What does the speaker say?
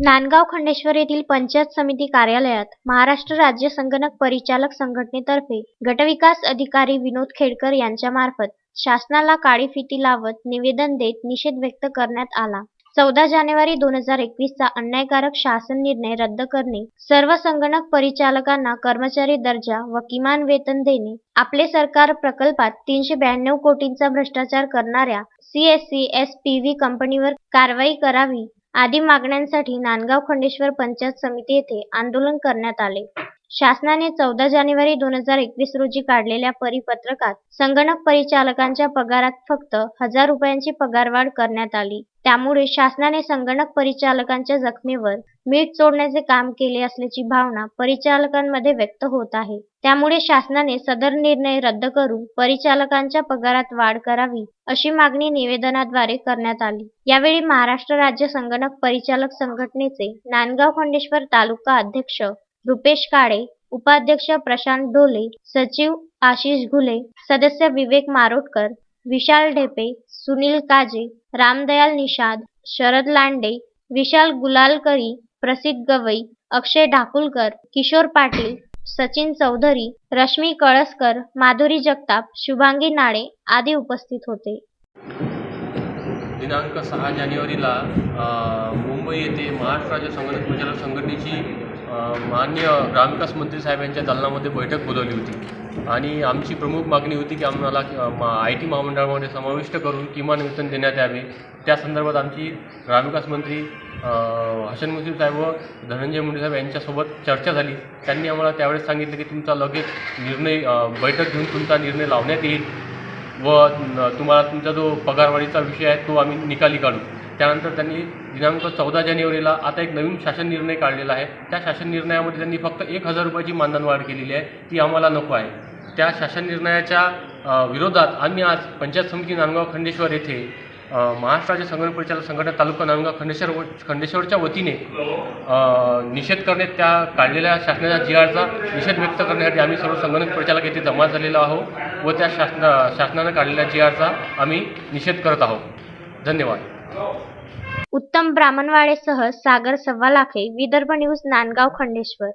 नांदगाव खंडेश्वर येथील पंचायत समिती कार्यालयात महाराष्ट्र राज्य संगणक परिचालक संघटनेतर्फे गटविकास अधिकारी विनोद खेडकर यांच्यामार्फत शासनाला काळी फिती लावत निवेदन देत निषेध व्यक्त करण्यात आला. चौदा जानेवारी दोन हजार एकवीसचा अन्यायकारक शासन निर्णय रद्द करणे सर्व संगणक परिचालकांना कर्मचारी दर्जा व किमान वेतन देणे आपले सरकार प्रकल्पात तीनशे ब्याण्णव कोटींचा भ्रष्टाचार करणाऱ्या सीएससी एस पी व्ही कंपनीवर कारवाई करावी आदी मागण्यांसाठी नांदगाव खंडेश्वर पंचायत समिती येथे आंदोलन करण्यात आले. शासनाने चौदा जानेवारी दोन हजार एकवीस रोजी काढलेल्या परिपत्रकात संगणक परिचालकांच्या पगारात फक्त हजार रुपयांची पगारवाढ करण्यात आली. त्यामुळे शासनाने संगणक परिचालकांच्या जखमेवर मीठ चोडण्याचे काम केले असल्याची भावना परिचालकांमध्ये व्यक्त होत आहे. त्यामुळे शासनाने सदर निर्णय रद्द करून परिचालकांच्या पगारात वाढ करावी अशी मागणी निवेदनाद्वारे करण्यात आली. यावेळी महाराष्ट्र राज्य संगणक परिचालक संघटनेचे नांदगाव खंडेश्वर तालुका अध्यक्ष रुपेश काळे उपाध्यक्ष प्रशांत ढोले सचिव आशिष घुले सदस्य विवेक मारोटकर विशाल ढेपे सुनील काजे रामदयाल निषाद शरद लांडे विशाल गुलालकरी प्रसिद्ध गवई अक्षय ढाकुलकर किशोर पाटील सचिन चौधरी रश्मी कळसकर माधुरी जगताप शुभांगी नाळे आदी उपस्थित होते. दिनांक सहा जानेवारीला मुंबई येथे महाराष्ट्र राज्य संघटन परिचालक संघटनेची माननीय ग्रामविकास मंत्री साहेब यांच्या दालनामध्ये बैठक बोलवली होती. आणि आमची प्रमुख मागणी होती की आम्हाला आय टी महामंडळामध्ये समाविष्ट करून किमान वेतन देण्यात यावे. त्या संदर्भात आमची ग्रामविकास मंत्री हसन मुश्रीफ साहेब व धनंजय मुंडे साहेब यांच्यासोबत चर्चा झाली. त्यांनी आम्हाला त्यावेळेस सांगितलं की तुमचा लगेच निर्णय बैठक घेऊन तुमचा निर्णय लावण्यात येईल व तुम्हाला तुमचा जो पगारवाढीचा विषय आहे तो आम्ही निकाली काढू. त्यानंतर त्यांनी दिनांक चौदा जानेवारीला आता एक नवीन शासन निर्णय काढलेला आहे. त्या शासन निर्णयामध्ये त्यांनी फक्त एक हजार रुपयाची मानधन वाढ केलेली आहे. ती आम्हाला नको आहे. त्या शासन निर्णयाच्या विरोधात आम्ही आज पंचायत समिती नांदगाव खंडेश्वर येथे महाराष्ट्राच्या संगणक परिचालक संघटना तालुका नांदगाव खंडेश्वर व खंडेश्वरच्या वतीने निषेध करण्यात त्या काढलेल्या शासनाच्या जी आरचा निषेध व्यक्त करण्यासाठी आम्ही सर्व संगणक परिचालक येथे जमा झालेलो आहोत व त्या शासना शासनानं काढलेल्या जी आरचा आम्ही निषेध करत आहोत. धन्यवाद. उत्तम ब्राह्मणवाडेसह सागर सव्वालाखे विदर्भ न्यूज नांदगाव खंडेश्वर.